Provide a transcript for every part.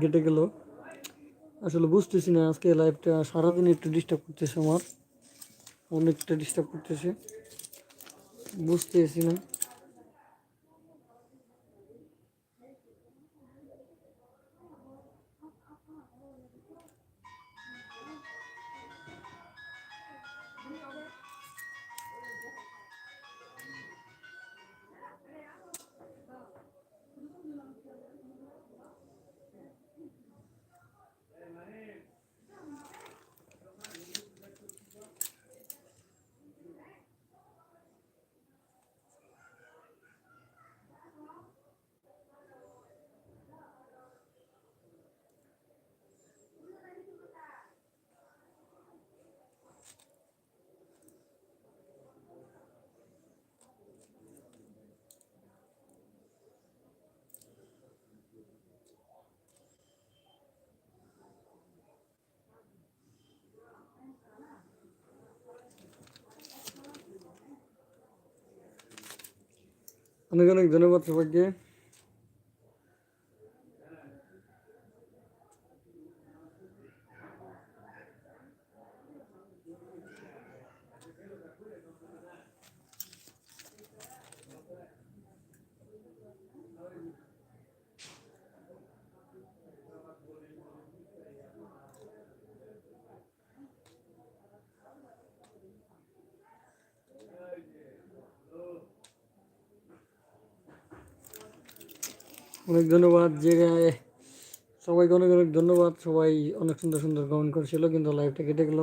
কেটে গেল। আসলে বুঝতেছি না আজকে লাইভটা সারাদিন একটু ডিস্টার্ব করতেছে আমার। অনেকটা ডিস্টার্ব করতেছে। বুঝতেছি না। অনেক অনেক ধন্যবাদ সবাইকে। অনেক ধন্যবাদ যে সবাইকে অনেক অনেক ধন্যবাদ। সবাই অনেক সুন্দর সুন্দর গমন করেছিল, কিন্তু লাইভটা কেটে গেল।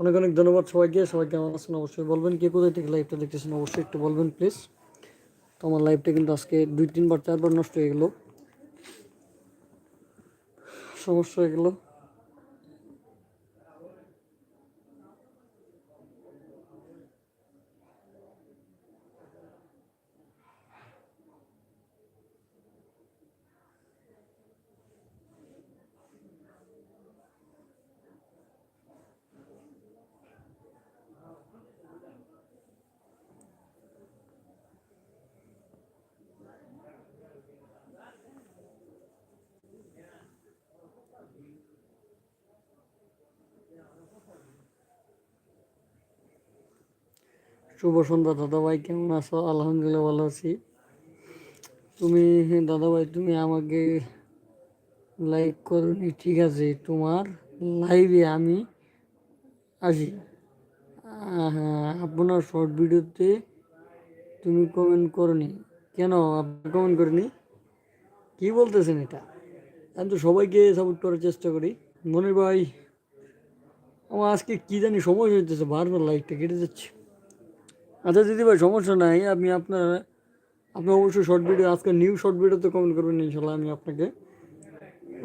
অনেক অনেক ধন্যবাদ সবাইকে। সবাই কেমন আছেন অবশ্যই বলবেন কে কোথায় থেকে লাইভটা দেখতেছেন অবশ্যই একটু বলবেন প্লিজ তো আমার লাইভটা কিন্তু আজকে দুই, তিনবার, চারবার নষ্ট হয়ে গেল। সমস্যা হয়ে গেল। শুভ সন্ধ্যা, দাদাভাই, কেমন আছো? আলহামদুলিল্লাহ ভালো আছি। তুমি, দাদাভাই, তুমি আমাকে লাইক করনি, ঠিক আছে, তোমার লাইভে আমি আসি আপনার শর্ট ভিডিওতে তুমি কমেন্ট করনি। কেন? আপনি কমেন্ট করেনি কি বলতেছেন এটা? আমি তো সবাইকে সাপোর্ট করার চেষ্টা করি। মনির ভাই, আমার আজকে কী জানি সমস্যা হইতেছে, বারবার লাইকটা কেটে যাচ্ছে। আচ্ছা দিদি ভাই, সমস্যা নাই। আপনি আপনার, আপনি অবশ্যই শর্ট ভিডিও আজকে নিউ শর্ট ভিডিওতে কমেন্ট করবেন ইনশাল্লাহ আমি আপনাকে।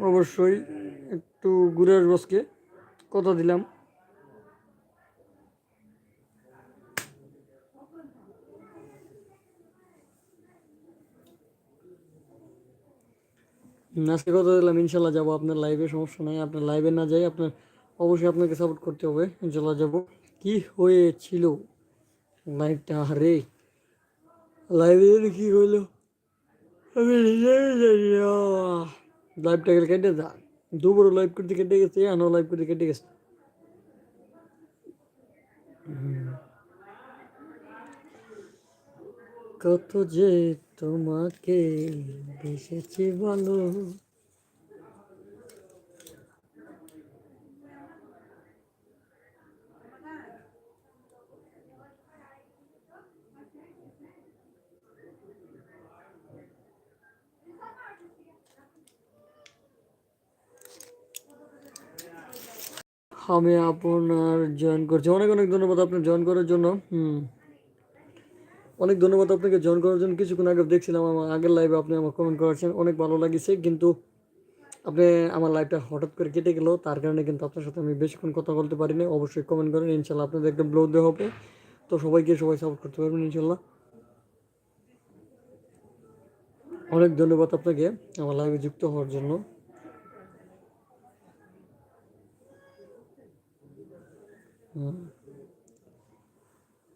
অবশ্যই একটু ঘুরে আসব আজকে। কথা দিলাম। আজকে কথা দিলাম, ইনশাল্লাহ যাব আপনার লাইভে সমস্যা নাই। আপনার লাইভে না যাই, আপনার অবশ্যই আপনাকে সাপোর্ট করতে হবে। ইনশাল্লাহ যাব। কি হয়েছিল? আরে লাইভে যেন কি হইল আমি লাইভটা গেলে কেটে যা দুপুর লাইভ করতে কেটে গেছে আনো লাইভ করতে কেটে গেছে। কত যে তোমাকে বেসেছি বলো। আমি আপনার জয়েন করছি। অনেক অনেক ধন্যবাদ আপনার জয়েন করার জন্য। হুম। অনেক ধন্যবাদ আপনাকে জয়েন করার জন্য। কিছুক্ষণ আগে দেখছিলাম আমার আগের লাইভে আপনি আমার কমেন্ট করেছেন। অনেক ভালো লাগিছে। কিন্তু আপনি আমার লাইভটা হঠাৎ করে কেটে গেল। তার কারণে কিন্তু আপনার সাথে আমি বেশিক্ষণ কথা বলতে পারিনি। অবশ্যই কমেন্ট করেন। ইনশাল্লাহ আপনাদের একটা ব্লগ দেওয়া হবে। তো সবাইকে সবাই সাপোর্ট করতে পারবেন ইনশাল্লাহ অনেক ধন্যবাদ আপনাকে আমার লাইভে যুক্ত হওয়ার জন্য।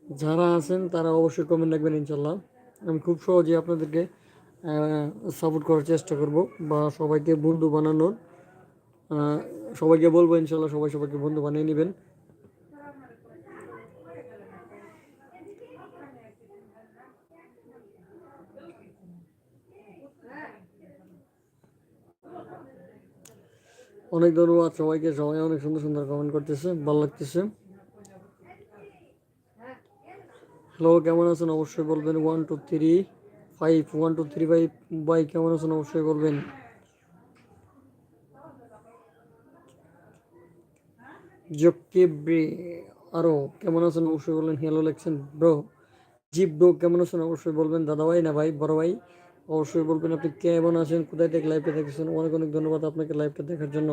যারা আছেন, তারা অবশ্যই কমেন্ট রাখবেন ইনশাল্লাহ আমি খুব সহজে আপনাদেরকে সাপোর্ট করার চেষ্টা করব বা সবাইকে বন্ধু বানানোর সবাইকে বলব ইনশাল্লাহ সবাই সবাইকে বন্ধু বানিয়ে নেবেন। অনেক ধন্যবাদ সবাইকে, সবাই অনেক সুন্দর সুন্দর কমেন্ট করতেছে, ভালো লাগতেছে। হ্যালো কেমন আছেন? অবশ্যই বলবেন one two three five one two three five bye কেমন আছেন? অবশ্যই বলবেন। জকিব্রি আরও কেমন আছেন? অবশ্যই বলবেন। হ্যালো লেখছেন ব্রো জিপ ব্রো কেমন আছেন? অবশ্যই বলবেন। দাদা ভাই, না ভাই, বড় ভাই, অবশ্যই বলবেন। আপনি কেমন আছেন? কোথায় থেকে লাইভটা দেখেছেন? অনেক অনেক ধন্যবাদ আপনাকে লাইভটা দেখার জন্য।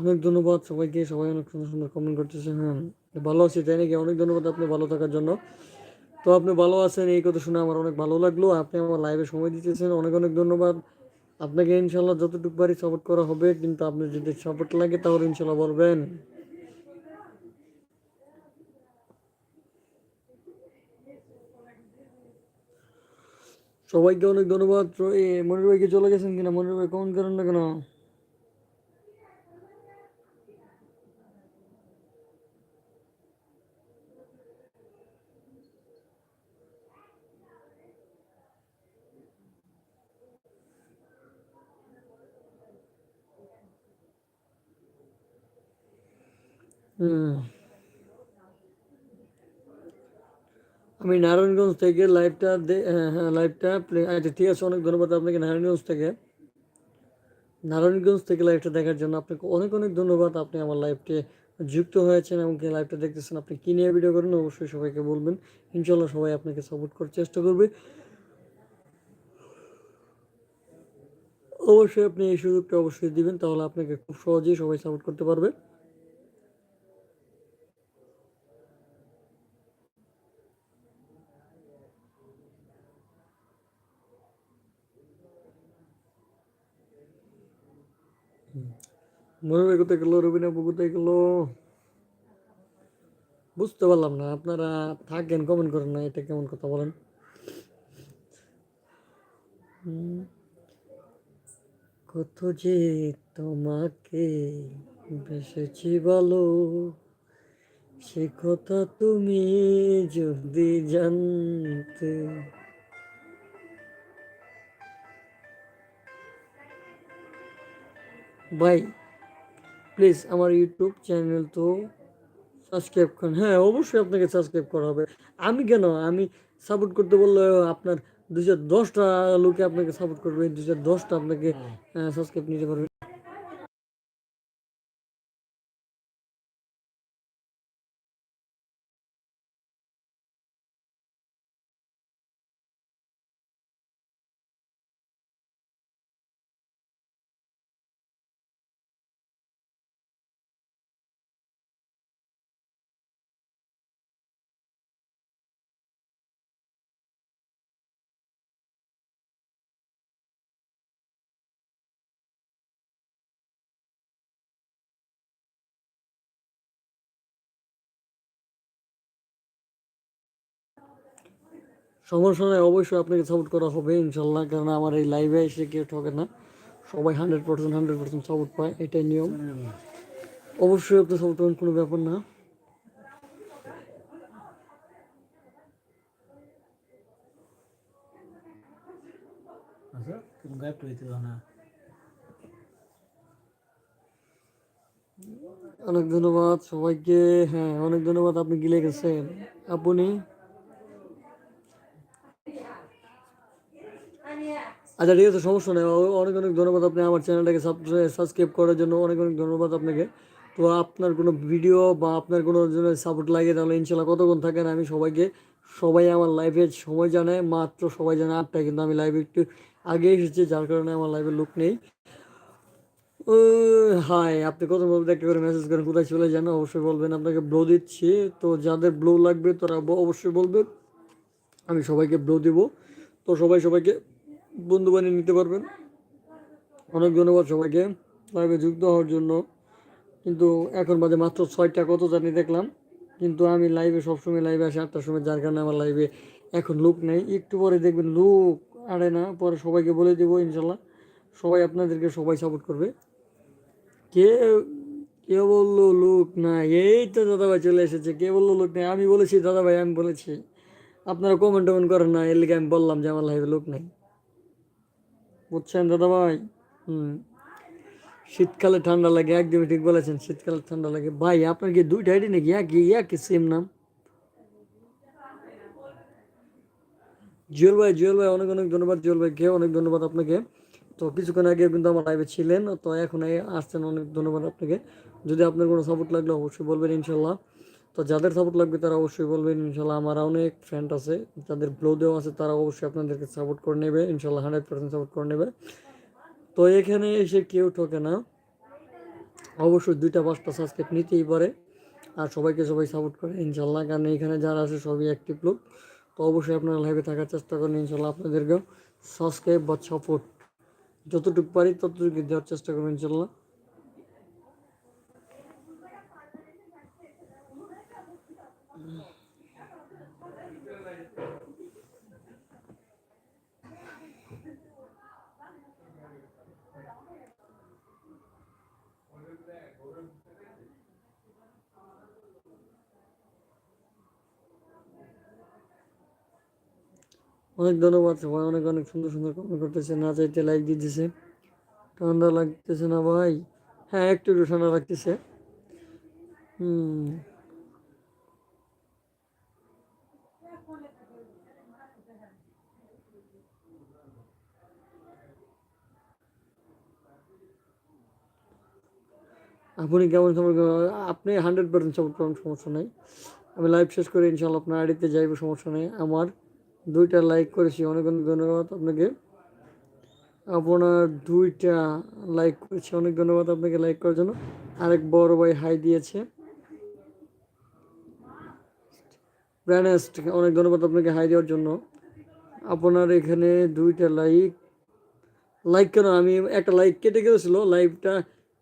অনেক ধন্যবাদ সবাইকে। সবাই অনেক সুন্দর সুন্দর কমেন্ট করতেছে হ্যাঁ। ভালো আছি, তাই নাকি? অনেক ধন্যবাদ আপনি ভালো থাকার জন্য। তো আপনি ভালো আছেন, এই কথা শুনে আমার অনেক ভালো লাগল। আপনি আমার লাইভে সময় দিতেছেন, অনেক অনেক ধন্যবাদ। আপনাকে ইনশাল্লাহ যতটুকু পারি সাপোর্ট করা হবে, কিন্তু আপনি যদি সাপোর্ট লাগে তাহলে ইনশাল্লাহ বলবেন। সবাইকে অনেক ধন্যবাদ। মনির ভাইকে চলে গেছেন কিনা? মনির ভাই কমেন্ট করেন না কেন? আমি নারায়ণগঞ্জ থেকে লাইভটা হ্যাঁ হ্যাঁ লাইভটা আচ্ছা ঠিক আছে, অনেক ধন্যবাদ আপনাকে নারায়ণগঞ্জ থেকে। নারায়ণগঞ্জ থেকে লাইভটা দেখার জন্য আপনাকে অনেক অনেক ধন্যবাদ। আপনি আমার লাইভটি যুক্ত হয়েছেন এবং লাইভটা দেখতেছেন, আপনি কী নিয়ে ভিডিও করেন অবশ্যই সবাইকে বলবেন। ইনশাল্লাহ সবাই আপনাকে সাপোর্ট করার চেষ্টা করবে। অবশ্যই আপনি এই সুযোগটা অবশ্যই দিবেন, তাহলে আপনাকে খুব সহজেই সবাই সাপোর্ট করতে পারবে। হয় কোথায় গেলো রবিনা কোথায় গেলো? বুঝতে পারলাম না, আপনারা থাকেন কমেন্ট করেন না, এটা কেমন কথা বলেন? কত যে তোমাকে বেসেছি বলো, সে কথা তুমি যদি জানতে। ভাই প্লিজ আমার ইউটিউব চ্যানেল তো সাবস্ক্রাইব করেন। হ্যাঁ অবশ্যই আপনাকে সাবস্ক্রাইব করা হবে। আমি কেন? আমি সাপোর্ট করতে বললে আপনার দুশো দশটা লোকে আপনাকে সাপোর্ট করবে দুশো দশটা আপনাকে সাবস্ক্রাইব নিতে পারবে। সমস্যা নেই অবশ্যই আপনাকে সাপোর্ট করা হবে ইনশাল্লাহ কারণ আমার এই লাইভে এসে কেউ ঠকে না। সবাই hundred percent hundred percent support পায় এটাই নিয়ম। অবশ্যই আপনি সাপোর্ট পাবেন কোনো ব্যাপার না। আচ্ছা না। অনেক ধন্যবাদ সবাইকে। হ্যাঁ অনেক ধন্যবাদ আপনি গিলে গেছেন। আপনি? আচ্ছা ঠিক আছে, সমস্যা নেই। অনেক অনেক ধন্যবাদ আপনি আমার চ্যানেলটাকে সাবস্ক্রাইব করার জন্য। অনেক অনেক ধন্যবাদ আপনাকে। তো আপনার কোনো ভিডিও বা আপনার কোনো সাপোর্ট লাগে, তাহলে ইনশাল্লাহ কতক্ষণ থাকেন আমি সবাইকে, সবাই আমার লাইভে সময় জানায় মাত্র সবাই জানে আটটায়, কিন্তু আমি লাইভে একটু আগে এসেছি, যার কারণে আমার লাইভে লুক নেই। হাই আপনি কত বলতে একটা করে মেসেজ করেন, কোথায় চলে যান, অবশ্যই বলবেন, আপনাকে ব্লো দিচ্ছি। তো যাদের ব্লো লাগবে, তারা অবশ্যই বলবেন আমি সবাইকে ব্লো দেবো। তো সবাই সবাইকে বন্ধু বানিয়ে নিতে পারবেন। অনেক ধন্যবাদ সবাইকে। লাইভে যুক্ত হওয়ার জন্য। কিন্তু এখন বাজে মাত্র ছয়টা, কত জানি দেখলাম। কিন্তু আমি লাইভে সবসময় লাইভে আসি, আটটার সময়, যার কারণে আমার লাইভে এখন লুক নেই। একটু পরে দেখবেন লুক আড়ে না, পরে সবাইকে বলে দেবো ইনশাল্লাহ। সবাই আপনাদেরকে সবাই সাপোর্ট করবে। কে কে বলল লোক না এই তো দাদাভাই চলে এসেছে। কে বলল লোক নাই? আমি বলেছি, দাদাভাই, আমি বলেছি। আপনারা কমেন্ট টমেন্ট করেন না, এর লিগে আমি বললাম যে আমার লাইভে লোক নেই। বুঝছেন দাদাভাই? হুম। শীতকালে ঠান্ডা লাগে, একদমই ঠিক বলেছেন, শীতকালে ঠান্ডা লাগে। ভাই, আপনার কি দুইটা আইডি নাকি? একই একই সেম নাম? জুয়েল ভাই জুয়েল ভাই, অনেক অনেক ধন্যবাদ, জুয়েল ভাইকে, অনেক ধন্যবাদ আপনাকে। তো কিছুক্ষণ আগে কিন্তু আমার লাইভে ছিলেন, তো এখন আসছেন, অনেক ধন্যবাদ আপনাকে। যদি আপনার কোনো সাপোর্ট লাগলে অবশ্যই বলবেন, ইনশাল্লাহ। তো যাদের সাপোর্ট লাগবে তারা অবশ্যই বলবেন, ইনশাল্লাহ আমার অনেক ফ্রেন্ড আছে, যাদের ব্লো দেওয়া আছে তারা অবশ্যই আপনাদেরকে সাপোর্ট করে নেবে, ইনশাল্লাহ হান্ড্রেড পার্সেন্ট সাপোর্ট করে নেবে। তো এখানে এসে কেউ ঠকে না, অবশ্যই দুইটা পাঁচটা সাবস্ক্রাইব নিতেই পারে, আর সবাইকে সবাই সাপোর্ট করে, ইনশাল্লাহ। কারণ এখানে যারা আছে সবই অ্যাক্টিভ লোক, তো অবশ্যই আপনারা লাইভে থাকার চেষ্টা করেন, ইনশাল্লাহ আপনাদেরকেও সাবস্ক্রাইব বা সাপোর্ট যতটুকু পারি ততটুকু দেওয়ার চেষ্টা করবেন ইনশাল্লাহ। অনেক ধন্যবাদ সবাই অনেক অনেক সুন্দর সুন্দর কমেন্ট করতেছে। না চাইতে লাইক দিতেছে ঠান্ডা লাগতেছে না ভাই? হ্যাঁ একটু একটু ঠান্ডা লাগতেছে। হুম। আপনি কেমন সাপোর্ট আপনি হান্ড্রেড পার্সেন্ট সাপোর্ট করেন, সমস্যা নেই। আমি লাইভ শেষ করে ইনশাল্লাহ আপনার আইডিতে যাইব, সমস্যা নেই। আমার দুইটা লাইক করেছি, অনেক অনেক ধন্যবাদ আপনাকে। আপনার দুইটা লাইক করেছি, অনেক ধন্যবাদ আপনাকে লাইক করার জন্য। আরেক বড় ভাই হাই দিয়েছে। ব্র্যানেস্ট অনেক ধন্যবাদ আপনাকে হাই দেওয়ার জন্য। আপনার এখানে দুইটা লাইক লাইক কেন? আমি একটা লাইক কেটে গেছিল লাইভটা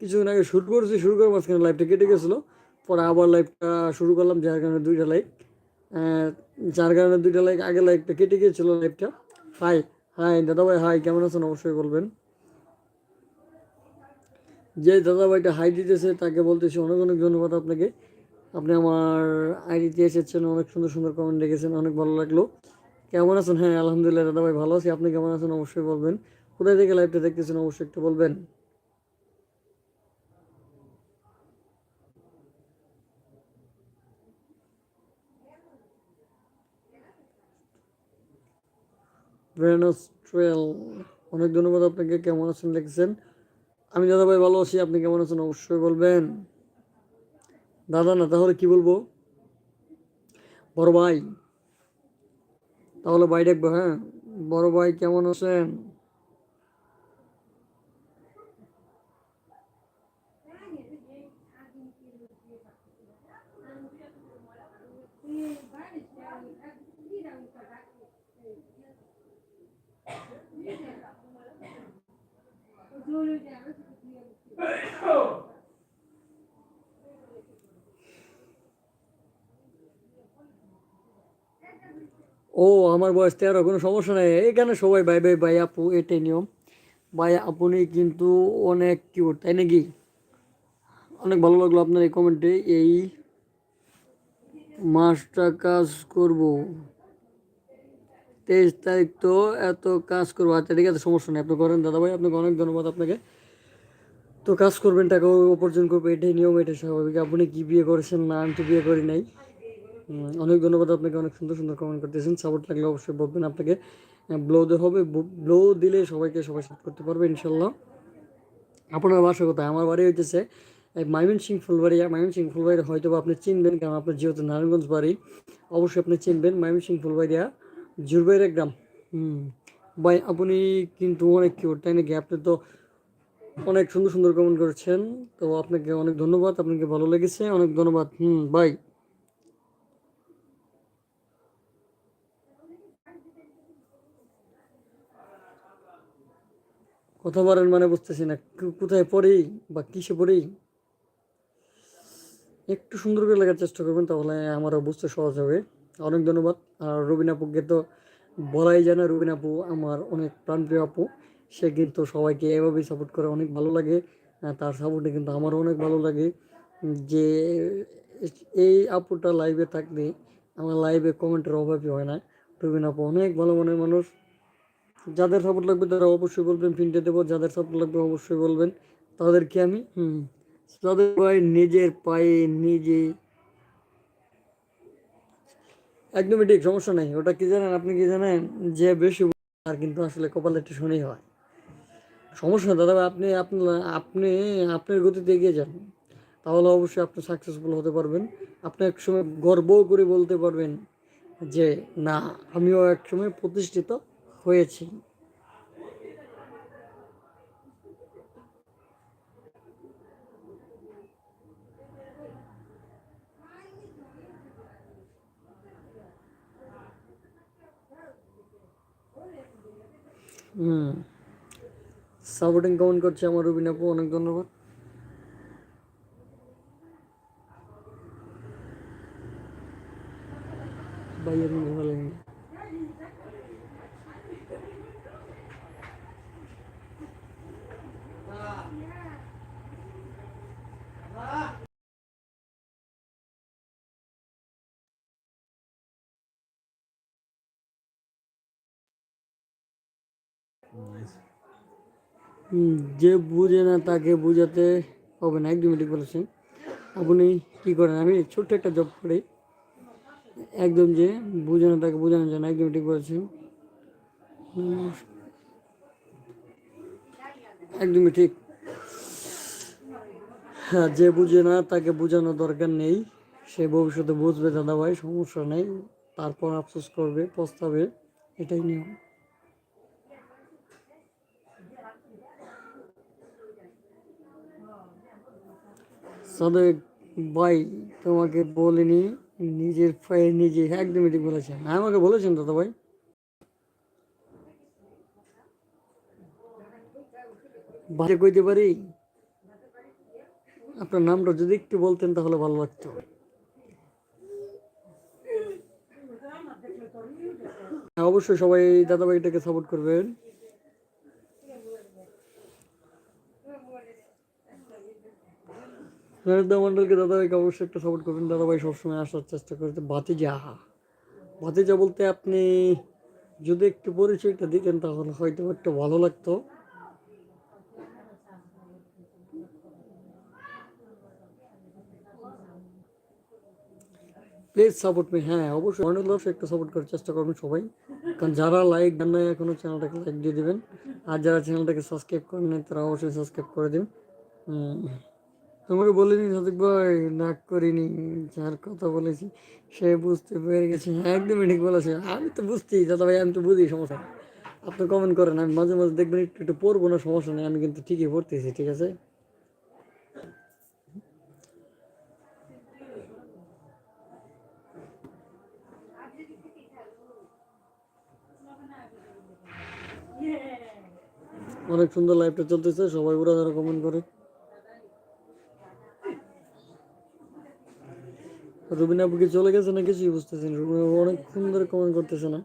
কিছুদিন আগে শুরু করেছি শুরু করে মাঝখানে লাইভটা কেটে গেছিল। পরে আবার লাইভটা শুরু করলাম, যার কারণে দুইটা লাইক যার কারণে দুইটা লাইক আগে লাইকটা কেটে গিয়েছিল লাইভটা হাই হাই দাদা ভাই হাই কেমন আছেন? অবশ্যই বলবেন। যে দাদা ভাইটা হাই দিতেছে, তাকে বলতেছি অনেক অনেক ধন্যবাদ আপনাকে। আপনি আমার আইডিতে এসেছেন, অনেক সুন্দর সুন্দর কমেন্ট রেখেছেন অনেক ভালো লাগল। কেমন আছেন? হ্যাঁ আলহামদুলিল্লাহ দাদা ভাই ভালো আছি। আপনি কেমন আছেন? অবশ্যই বলবেন। কোথায় থেকে লাইভটা দেখতেছেন? অবশ্যই একটু বলবেন। ভেনাস ট্রেল অনেক ধন্যবাদ আপনাকে। কেমন আছেন লিখেছেন আমি দাদা ভাই ভালো আছি, আপনি কেমন আছেন অবশ্যই বলবেন। দাদা না, তাহলে কি বলব? বড় ভাই। তাহলে ভাই দেখব হ্যাঁ? বড় ভাই, কেমন আছেন? ও, আমার বয়স তেরো, কোনো সমস্যা নেই। এখানে সবাই ভাই ভাই ভাই, আপু, এটাই নিয়ম। ভাই, আপনি কিন্তু অনেক কিউট তাই নাকি? অনেক ভালো লাগল আপনার এই কমেন্টে এই মাসটা কাজ করব। তেইশ তারিখ তো এত কাজ করব। আচ্ছা ঠিক আছে, সমস্যা নেই, আপনি করেন। দাদা ভাই, আপনাকে অনেক ধন্যবাদ আপনাকে। তো কাজ করবেন, টাকা উপার্জন করবে এটাই নিয়ম, এটাই স্বাভাবিক। আপনি কি বিয়ে করেছেন না, আমি তো বিয়ে করি নাই। অনেক ধন্যবাদ আপনাকে, অনেক সুন্দর সুন্দর কমেন্ট করতেছেন। সাপোর্ট লাগলে অবশ্যই বলবেন আপনাকে। ব্লো দে হবে ব্লো দিলে সবাইকে সবাই সাপোর্ট করতে পারবে, ইনশাল্লাহ। আপনার বাসা কোথায়? আমার বাড়ি হইতেছে মাইমিন সিং ফুলবাড়িয়া। মাইমিন সিং ফুলবাড়ি হয়তো আপনি চিনবেন, কারণ আপনার যেহেতু নারায়ণগঞ্জ বাড়ি, অবশ্যই আপনি চিনবেন মাইমিন সিং ফুলবাড়িয়া, জুরবাইরা গ্রাম। হুম, ভাই, আপনি কিন্তু অনেক কিউট তাই নাকি? আপনি তো অনেক সুন্দর সুন্দর কমেন্ট করেছেন। তো আপনাকে অনেক ধন্যবাদ, আপনাকে ভালো লেগেছে, অনেক ধন্যবাদ। হুম বাই বলেন মানে বুঝতেছি না কোথায় পড়ি বা কিসে পড়ি? একটু সুন্দর করে লেখার চেষ্টা করবেন, তাহলে আমারও বুঝতে সহজ হবে। অনেক ধন্যবাদ। আর রবিন আপুকে তো বলাই যায় না, রবিন আপু আমার অনেক প্রাণপ্রিয় আপু। সে কিন্তু সবাইকে এভাবেই সাপোর্ট করে, অনেক ভালো লাগে। তার সাপোর্টে কিন্তু আমারও অনেক ভালো লাগে। যে এই আপুটা লাইভে থাকলে আমার লাইভে কমেন্টের অভাবই হয় না। রবিন আপু অনেক ভালো মনের মানুষ। যাদের সাপোর্ট লাগবে তারা অবশ্যই বলবেন প্রিন্টে দেবো, যাদের সাপোর্ট লাগবে অবশ্যই বলবেন। তাদেরকে আমি, হুম তাদের ভাই নিজের পায়ে, নিজে। একদমই ঠিক, সমস্যা নেই। ওটা কি জানেন, আপনি কি জানেন, যে বেশি আর কিন্তু আসলে কপালে একটু শনি হয়। সমস্যা দাদা, আপনি আপনার আপনি আপনার গতিতে এগিয়ে যান। তাহলে অবশ্যই আপনি সাকসেসফুল হতে পারবেন। আপনি একসময় গর্ব করে বলতে পারবেন যে, না, আমিও একসময় প্রতিষ্ঠিত হয়েছি। হুম। সাপোর্টিং কমেন্ট করছে আমার রবিন আপু অনেক ধন্যবাদ। ভাইয়ের মনে ভালো লাগেনি হুম, যে বুঝে না তাকে বুঝাতে হবে না। একদমই ঠিক বলেছেন। আপনি কী করেন? আমি ছোট্ট একটা জব করি। একদম যে বুঝে না তাকে বোঝানো যায় না একদমই ঠিক বলেছেন। একদমই ঠিক। হ্যাঁ যে বুঝে না তাকে বোঝানোর দরকার নেই। সে ভবিষ্যতে বুঝবে দাদা ভাই সমস্যা নেই। তারপর আফসোস করবে, পস্তাবে। এটাই নিয়ম। সাদেক ভাই তোমাকে বলিনি নিজের পায়ে নিজে একদমই ঠিক বলেছেন। হ্যাঁ আমাকে বলেছেন দাদা ভাই। ভাই কইতে পারি? আপনার নামটা যদি একটু বলতেন তাহলে ভালো লাগতো। হ্যাঁ, অবশ্যই সবাই দাদা ভাইটাকে সাপোর্ট করবেন। নরেন্দ্র মন্ডলকে দাদাভাইকে অবশ্যই একটা সাপোর্ট করবেন। দাদাভাই সবসময় আসার চেষ্টা করতে ভাতিজা ভাতিজা বলতে আপনি যদি একটু পরিচয়টা দিতেন তাহলে হয়তো একটু ভালো লাগতো। প্লিজ সাপোর্ট মি হ্যাঁ অবশ্যই। অনেক লোক একটু সাপোর্ট করার চেষ্টা করবেন সবাই। কারণ যারা লাইক দেন না এখনও চ্যানেলটাকে লাইক দিয়ে দিবেন। আর যারা চ্যানেলটাকে সাবস্ক্রাইব করেন তারা অবশ্যই সাবস্ক্রাইব করে দিন। হুম। তোমাকে বলিনি সাদিক ভাই, নাক করিনি, যার কথা বলেছি সে বুঝতে পেরে গেছে। হ্যাঁ একদমই ঠিক বলেছে। আমি তো বুঝতেই দাদা ভাই, আমি তো বুঝি সমস্যা। আপনি কমেন্ট করেন, আমি মাঝে মাঝে দেখবেন একটু একটু পড়ব না, সমস্যা নেই, আমি কিন্তু ঠিকই পড়তেছি, ঠিক আছে? অনেক সুন্দর লাইভটা চলতেছে, সবাই ওরা যারা কমেন্ট করে। রুবিনা আপু কি চলে গেছে না কিছুই বুঝতেছি না। রুবিনা আপু অনেকক্ষণ ধরে কমেন্ট করতেছে না।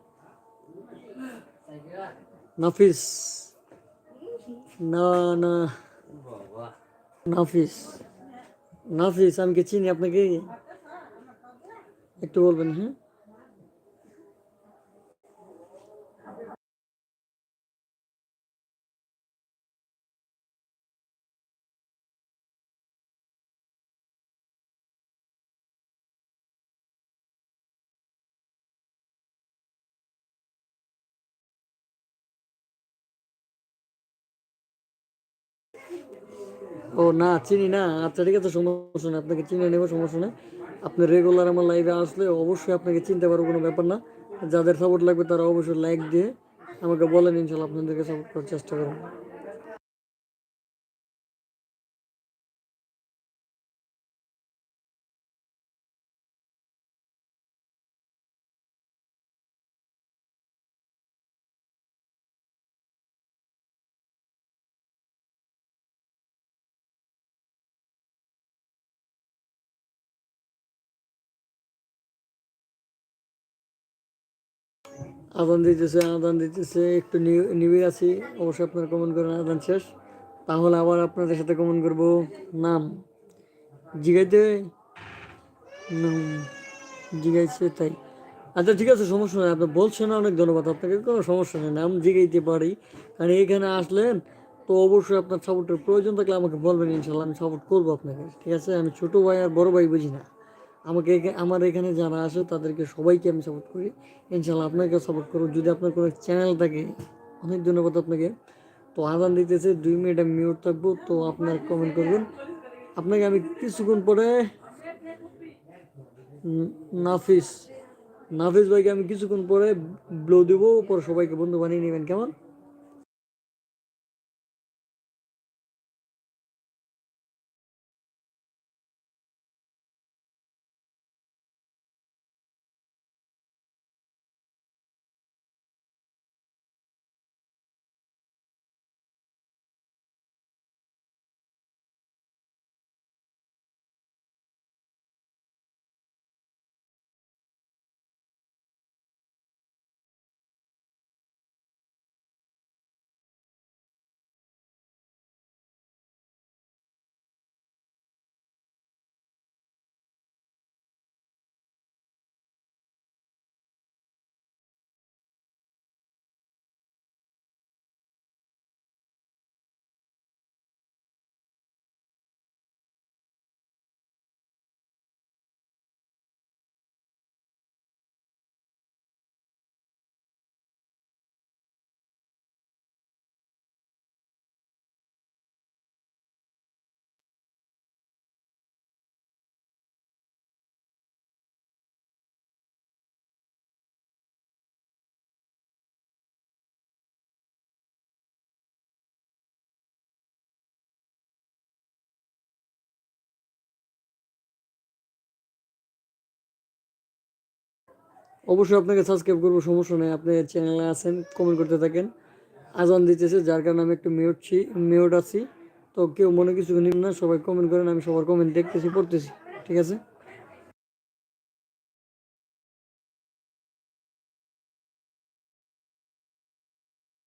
নাফিস। না না। নাফিস। নাফিস, আমি কি চিনি আপনাকে? একটু বলবেন হ্যাঁ? ও না, চিনি না। আচ্ছা ঠিক আছে, সমস্যা নেই, আপনাকে চিনে নেব, সমস্যা নেই। আপনি রেগুলার আমার লাইভে আসলে অবশ্যই আপনাকে চিনতে পারব, কোনো ব্যাপার না। যাদের সাপোর্ট লাগবে তারা অবশ্যই লাইক দিয়ে আমাকে বলেন, ইনশাল্লাহ আপনাদেরকে সাপোর্ট করার চেষ্টা করুন আদান দিতেছে আদান দিতেছে। একটু নি- নিবিড় আছি। অবশ্যই আপনার কমেন্ট করেন, আদান শেষ। তাহলে আবার আপনাদের সাথে কমেন্ট করব। নাম? জিগাইতে? জিগাইছে তাই। আচ্ছা ঠিক আছে, সমস্যা নেই। আপনি বলছেন, অনেক ধন্যবাদ। আপনাকে কোনো সমস্যা নেই। নাম জিগাইতে পারি। কারণ এখানে আসলেন, তো অবশ্যই আপনার সাপোর্টের প্রয়োজন থাকলে আমাকে বলবেন, ইনশাল্লাহ আমি সাপোর্ট করব আপনাকে। ঠিক আছে? আমি ছোটো ভাই আর বড় ভাই বুঝি না। আমাকে আমার এখানে যারা আসে তাদেরকে সবাইকে আমি সাপোর্ট করি। ইনশাল্লাহ আপনাকে সাপোর্ট করব। যদি আপনার কোনো চ্যানেল থাকে, অনেক ধন্যবাদ আপনাকে। তো আদান দিতেছে, দুই মিনিট আমি মিউট থাকব। তো আপনার কমেন্ট করবেন। আপনাকে আমি কিছুক্ষণ পরে নাফিস নাফিস ভাইকে আমি কিছুক্ষণ পরে ব্লো দেবো। পরে সবাইকে বন্ধু বানিয়ে নেবেন। কেমন? অবশ্যই আপনাকে সাবস্ক্রাইব করব, সমস্যা নেই। আপনি চ্যানেলে আছেন কমেন্ট করতে থাকেন। আজান দিতেছে, যার কারণে আমি একটু মিউট ছি মিউট আছি। তো কেউ মনে কিছু নিন না, সবাই কমেন্ট করেন, আমি সবার কমেন্ট দেখতেছি, পড়তেছি, ঠিক আছে?